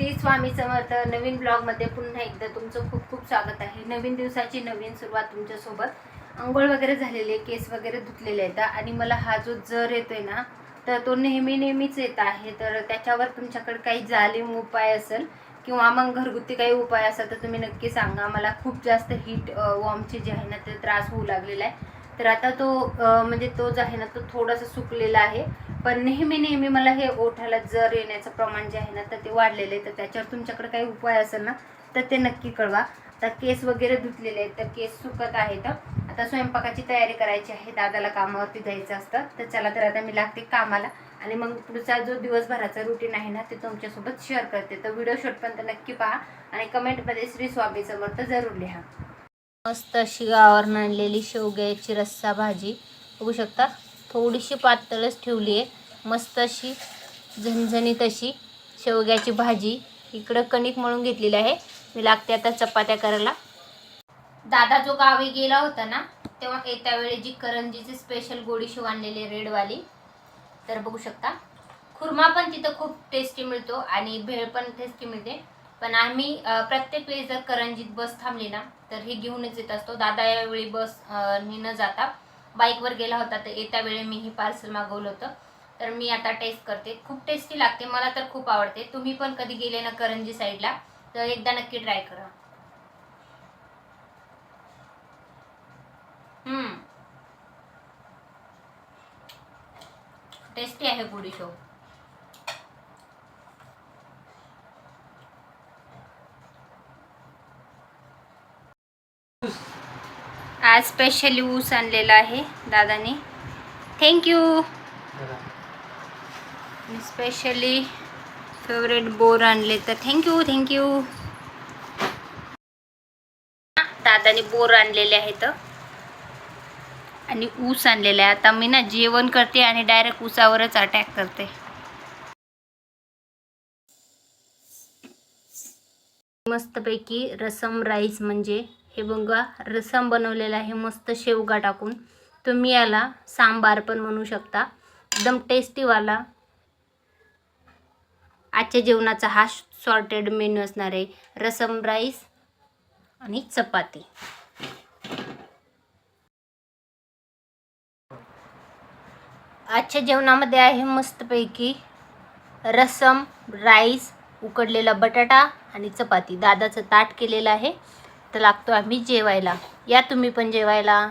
श्री स्वामी समर्थ नवीन ब्लॉगमध्ये पुन्हा एकदा तुमचं खूप खूप स्वागत आहे. नवीन दिवसाची नवीन सुरुवात तुमच्यासोबत. आंघोळ वगैरे झालेली आहे केस वगैरे धुतलेले आहेत आणि मला हा जो जर येतोय ना तर तो नेहमी नेहमीच येत आहे. तर त्याच्यावर तुमच्याकडे काही जालिम उपाय असेल किंवा मग घरगुती काही उपाय असेल तर तुम्ही नक्की सांगा. मला खूप जास्त हीट वॉर्मचे जे आहे ना ते त्रास होऊ लागलेला आहे. तर आता तो म्हणजे तो जो आहे ना तो थोडासा सुकलेला आहे. पण नेहमी नेहमी मला हे ओठाला जर येण्याचं प्रमाण जे आहे ना तर ते वाढलेलं आहे. तर त्याच्यावर तुमच्याकडे काही उपाय असेल ना तर ते नक्की कळवा. आता केस वगैरे धुतलेले आहेत तर केस सुकत आहेत. आता स्वयंपाकाची तयारी करायची आहे दादाला कामावरती जायचं असतं. तर चला तर आता मी लागते कामाला. आणि मग पुढचा जो दिवसभराचा रुटीन आहे ना ते तुमच्यासोबत शेअर करते. तर व्हिडिओ शॉटपर्यंत नक्की पहा. आणि कमेंटमध्ये श्री स्वामी समर्थ जरूर लिहा. मस्त अशी गावावर आणलेली शेवग्याची रस्सा भाजी. बघू शकता? थोडीशी पातळच ठेवली आहे. मस्त अशी झणझणीत अशी शेवग्याची भाजी इकडं कणिक मळून घेतलेली आहे. मी लागते आता चपात्या करायला. दादा जो गावी गेला होता ना तेव्हा येत्या वेळी जी करंजीची स्पेशल गोडी शेव आणलेली रेडवाली तर बघू शकता. खुर्मा पण तिथं खूप टेस्टी मिळतो आणि भेळ पण टेस्टी मिळते. पण आम्ही प्रत्येक वेळी जर करंजीत बस थांबली ना तर हे घेऊनच येत असतो. दादा यावेळी बस न जाता. बाईकवर गेला होता तर येत्या वेळी मी हे पार्सल मागवलं होतं. तर मी आता टेस्ट करते. खूप टेस्टी लागते मला तर खूप आवडते. तुम्ही पण कधी गेले ना करंजी साईडला तर एकदा नक्की ट्राय करा. टेस्टी आहे गुढी शो आज स्पेशली ऊस आणलेला आहे दादाने. थँक्यू स्पेशली फेवरेट बोर आणले तर थँक्यू थँक्यू दादाने बोर आणलेले आहेत. आणि ऊस आणलेला आहे. आता मी ना जेवण करते आणि डायरेक्ट ऊसावरच अटॅक करते. मस्तपैकी रसम राईस म्हणजे हे बघा रसम बनवलेला आहे मस्त शेवगा टाकून. तुम्ही याला सांबार पण म्हणू शकता. एकदम टेस्टीवाला आजच्या जेवणाचा हा सॉर्टेड मेन्यू असणार आहे. रसम राईस आणि चपाती. आजच्या जेवणामध्ये आहे मस्तपैकी रसम राईस उकडलेला बटाटा आणि चपाती. दादाचं ताट केलेलं आहे. तर लागतो आम्ही जेवायला. या तुम्ही पण जेवायला.